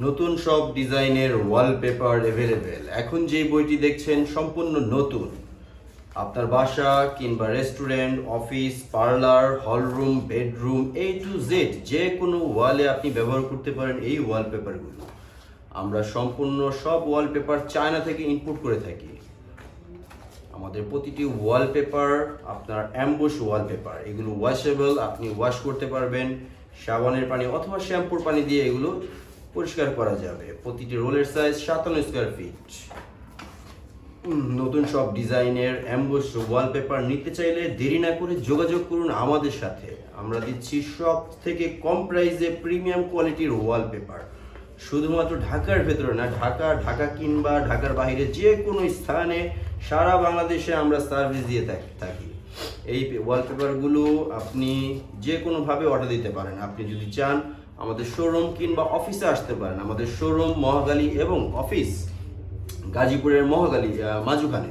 নতুন সব ডিজাইনের ওয়ালপেপার অ্যাভেলেবেল এখন যে বইটি দেখছেন সম্পূর্ণ নতুন। আপনার বাসা কিংবা restaurant office parlour hall room bedroom A to Z যে কোনো ওয়ালে আপনি ব্যবহার করতে পারেন এই ওয়ালপেপারগুলো আমরা সম্পূর্ণ সব ওয়ালপেপার চায়না থেকে ইনপুট করে থাকি। আমাদের প্রতিটি ওয়ালপেপার আপনার অ্যাম্বুশ ওয়ালপেপার এগুলো ওয়াশেবল আপনি ওয়াশ করতে পারবেন। সাবানের পানি অথবা শ্যাম্পুর পানি দিয়ে এগুলো পরিষ্কার করা যাবে। প্রতিটি রোলের সাইজ সাতান্ন স্কোয়ার ফিট নতুন সব ডিজাইনের অ্যাম্বুশ ওয়ালপেপার নিতে চাইলে দেরি না করে যোগাযোগ করুন আমাদের সাথে। আমরা দিচ্ছি সব থেকে কম প্রাইসে প্রিমিয়াম কোয়ালিটির ওয়ালপেপার শুধুমাত্র ঢাকার ভেতরে না, ঢাকা ঢাকা কিংবা ঢাকার বাইরে যে কোনো স্থানে সারা বাংলাদেশে আমরা সার্ভিস দিয়ে থাকি- থাকি। এই ওয়ালপেপারগুলো আপনি যে কোনোভাবে অর্ডার দিতে পারেন। আপনি যদি চান আমাদের শোরুম কিংবা অফিসে আসতে পারেন। আমাদের শোরুম মহাগালী এবং অফিস গাজীপুরের মহাগালী মাঝুখানে।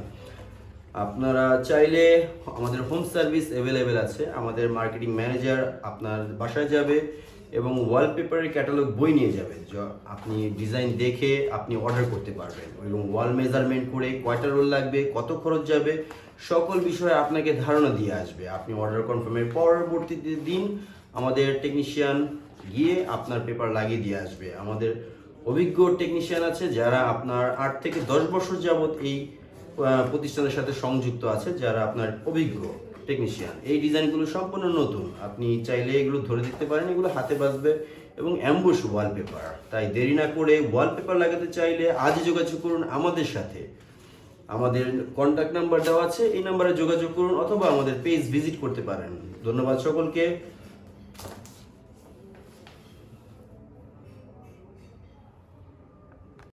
আপনারা চাইলে আমাদের হোম সার্ভিস অ্যাভেলেবেল আছে। আমাদের মার্কেটিং ম্যানেজার আপনার বাসায় যাবে এবং ওয়ালপেপারের ক্যাটালগ বই নিয়ে যাবে। যা- আপনি ডিজাইন দেখে আপনি অর্ডার করতে পারবেন। এবং ওয়াল মেজারমেন্ট করে কয়টা রোল লাগবে, কত খরচ যাবে, সকল বিষয়ে আপনাকে ধারণা দিয়ে আসবে। আপনি অর্ডার কনফার্মের পরবর্তী দিন আমাদের টেকনিশিয়ান গিয়ে আপনার পেপার লাগিয়ে দিয়ে আসবে। আমাদের অভিজ্ঞ টেকনিশিয়ান আছে যারা আপনার আট থেকে দশ বছর যাবত এই প্রতিষ্ঠানের সাথে সংযুক্ত আছে যারা আপনার অভিজ্ঞ টেকনিশিয়ান এই ডিজাইনগুলো সম্পূর্ণ নতুন। আপনি চাইলে এগুলো ধরে দিতে পারেন, এগুলো হাতে বাজবে এবং অ্যাম্বুশ ওয়ালপেপার তাই দেরি না করে ওয়ালপেপার লাগাতে চাইলে আজই যোগাযোগ করুন আমাদের সাথে। আমাদের কন্ট্যাক্ট নাম্বার দেওয়া আছে, এই নাম্বারে যোগাযোগ করুন অথবা আমাদের পেজ ভিজিট করতে পারেন। ধন্যবাদ সকলকে।